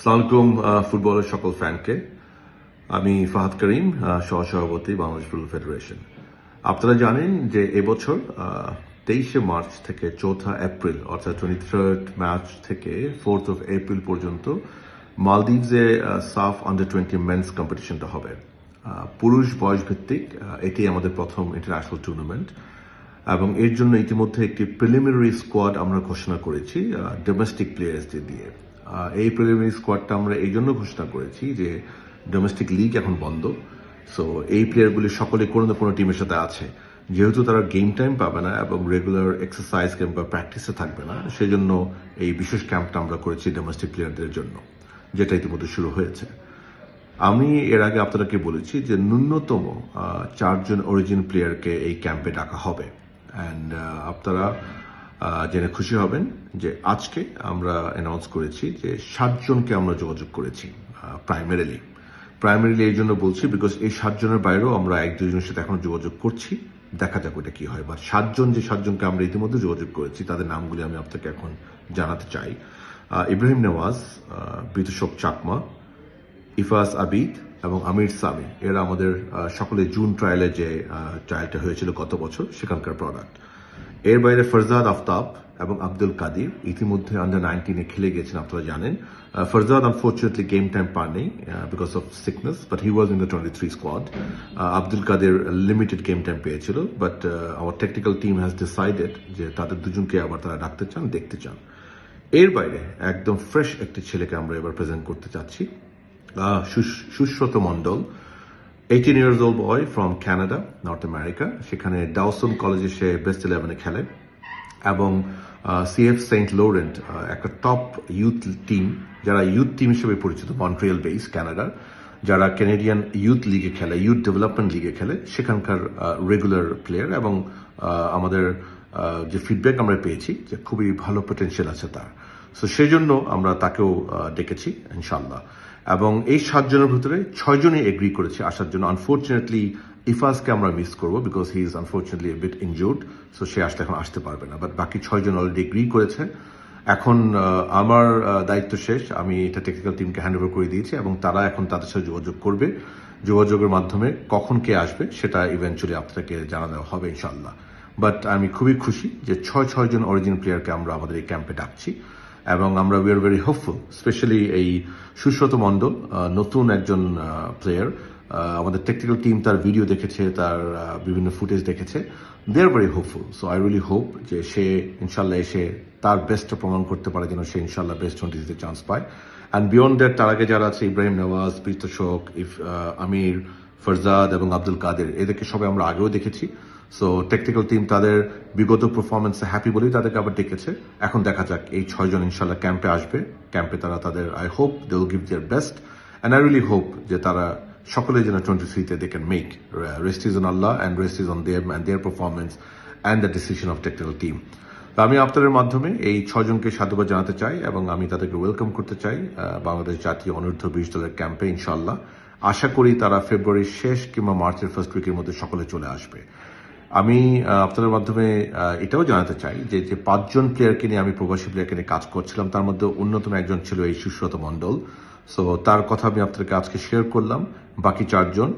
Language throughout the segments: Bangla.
সালামালাইকুম ফুটবলের সকল ফ্যানকে। আমি ফাহাদ করিম সহসভাপতি বাংলাদেশ ফুটবল ফেডারেশন। আপনারা জানেন যে এবছর তেইশে মার্চ থেকে চৌঠা এপ্রিল, অর্থাৎ টোয়েন্টি থার্ড মার্চ থেকে ফোর্থ অফ এপ্রিল পর্যন্ত মালদ্বীপসে সাফ আন্ডার টোয়েন্টি মেন্স কম্পিটিশনটা হবে। পুরুষ বয়স ভিত্তিক এটি আমাদের প্রথম ইন্টারন্যাশনাল টুর্নামেন্ট এবং এর জন্য ইতিমধ্যে একটি প্রিলিমিনারি স্কোয়াড আমরা ঘোষণা করেছি ডোমেস্টিক প্লেয়ার্সদের দিয়ে। এই প্রিলিমিনারি স্কোয়াডটা আমরা এই জন্য ঘোষণা করেছি যে ডোমেস্টিক লিগ এখন বন্ধ। সো এই প্লেয়ারগুলি সকলে কোনো না কোনো টিমের সাথে আছে। যেহেতু তারা গেম টাইম পাবে না এবং রেগুলার এক্সারসাইজ কিংবা প্র্যাকটিসে থাকবে না সেই জন্য এই বিশেষ ক্যাম্পটা আমরা করেছি ডোমেস্টিক প্লেয়ারদের জন্য, যেটা ইতিমধ্যে শুরু হয়েছে। আমি এর আগে আপনাদেরকে বলেছি যে ন্যূনতম চারজন অরিজিন প্লেয়ারকে এই ক্যাম্পে ডাকা হবে। অ্যান্ড আপনারা জেনে খুশি হবেন যে আজকে আমরা অ্যানাউন্স করেছি যে সাতজনকে আমরা যোগাযোগ করেছি প্রাইমারিলি প্রাইমারিলি এই জন্য বলছি বিকজ এই সাতজনের বাইরেও আমরা এক দুজনের সাথে এখন যোগাযোগ করছি। দেখা যাক ওটা কি হয়। বা সাতজন যে সাতজনকে আমরা ইতিমধ্যে যোগাযোগ করেছি তাদের নামগুলি আমি আপনাকে এখন জানাতে চাই। ইব্রাহিম নেওয়াজ আহ, বিতুষক চাকমা ইফাজ আবিদ এবং আমির সামি। এরা আমাদের সকলে জুন ট্রায়ালে যে ট্রায়ালটা হয়েছিল গত বছর সেখানকার প্রোডাক্ট এর বাইরে ফরজাদ আফতাব এবং আব্দুল কাদির ইতিমধ্যে আন্ডার নাইনটিনে খেলে গেছেন আপনারা জানেন। ফরজাদ আনফর্চুনেটলি গেম টাইম পাননি because of sickness but he was in the twenty three squad Abdul Kader limited game time পেয়েছিল বাট আমার টেকনিক্যাল টিম হ্যাজ ডিসাইডেড যে তাদের দুজনকে আবার তারা ডাকতে চান, দেখতে চান। এর বাইরে একদম ফ্রেশ একটি ছেলেকে আমরা এবার প্রেজেন্ট করতে চাচ্ছি। Sushrut Mondal eighteen years old boy from Canada North America সেখানে ডাউসন কলেজে সে বেস্ট ইলেভেনে খেলে। এবং সিএফ সেন্ট লোরেন্ট একটা টপ ইউথ টিম যারা ইউথ টিম হিসেবে পরিচিত মন্ট্রিয়াল বেস ক্যানাডার যারা ক্যানেডিয়ান ইউথ লিগে খেলে ইউথ ডেভেলপমেন্ট লিগে খেলে, সেখানকার রেগুলার প্লেয়ার এবং আমাদের যে ফিডব্যাক আমরা পেয়েছি যে খুবই ভালো পটেনশিয়াল আছে তার। সো সেই জন্য আমরা তাকেও ডেকেছি ইনশাল্লাহ এবং এই সাতজনের ভিতরে ছয়জনই এগ্রি করেছে আসার জন্য। আনফর্চুনেটলি ইফাজকে আমরা মিস করব because he is unfortunately bit injured so সে আসলে এখন আসতে পারবে না। বাট বাকি ছয়জন অলরেডি এগ্রি করেছে। এখন আমার দায়িত্ব শেষ। আমি এটা টেকনিক্যাল টিমকে হ্যান্ড ওভার করে দিয়েছি এবং তারা এখন তাদের সাথে যোগাযোগ করবে। যোগাযোগের মাধ্যমে কখন কে আসবে সেটা ইভেন্চুয়ালি আপনাকে জানা দেওয়া হবে ইনশাল্লাহ বাট আমি খুবই খুশি যে ছয়, ছয়জন অরিজিনাল প্লেয়ারকে আমরা আমাদের এই ক্যাম্পে ডাকছি। এবং আমরা we are very hopeful specially এই সুশ্রত মণ্ডল নতুন একজন প্লেয়ার আমাদের টেকনিক্যাল টিম তার ভিডিও দেখেছে, তার বিভিন্ন ফুটেজ দেখেছে। They are very hopeful so I really hope যে সে ইনশাল্লাহ এসে তার বেস্টটা প্রমাণ করতে পারে যেন সে ইনশাল্লাহ বেস্ট টোয়েন্টিতে চান্স পায়। অ্যান্ড বিয়ন্ড দ্যাট তার আগে যারা আছে ইব্রাহিম নওয়াজ প্রীতশোক ইফ আমির ফরজাদ এবং আব্দুল কাদের এদেরকে সবাই আমরা আগেও দেখেছি। সো টেকনিক্যাল টিম তাদের বিগত পারফরমেন্সে হ্যাপি বলেই তাদেরকে আবার ডেকেছে। এখন দেখা যাক এই ছয়জন ইনশাল্লাহ ক্যাম্পে আসবে। ক্যাম্পে তারা তাদের I hope they will give their best and I really hope যে তারা সকলে যেন টোয়েন্টি থ্রিতে they can make rest is on Allah and rest is on their and their performance and the decision of technical team তো আমি আপনাদের মাধ্যমে এই ছজনকে সাধুবাদ জানাতে চাই এবং আমি তাদেরকে ওয়েলকাম করতে চাই বাংলাদেশ জাতীয় অনূর্ধ্ব বিশ দলের ক্যাম্পে ইনশাল্লাহ আশা করি তারা ফেব্রুয়ারির শেষ কিংবা মার্চের ফার্স্ট উইকের মধ্যে সকলে চলে আসবে। আমি আপনাদের মাধ্যমে এটাও জানাতে চাই যে যে পাঁচজন প্লেয়ারকে নিয়ে আমি প্রবাসী প্লেয়ারকে নিয়ে কাজ করছিলাম, তার মধ্যে অন্যতম একজন ছিল এই সুশ্রত মণ্ডল। সো তার কথা আমি আপনাদেরকে আজকে শেয়ার করলাম। বাকি চারজন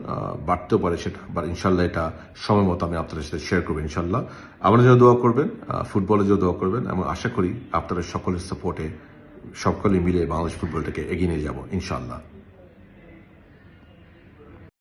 বাড়তেও পারে সেটা বাট ইনশাল্লাহ এটা সময় মতো আমি আপনাদের সাথে শেয়ার করব ইনশাল্লাহ। আমার জন্য দোয়া করবেন ফুটবলের জন্য দোয়া করবেন, এবং আশা করি আপনাদের সকলের সাপোর্টে সকলে মিলে বাংলাদেশ ফুটবলটাকে এগিয়ে নিয়ে যাব, ইনশাল্লাহ।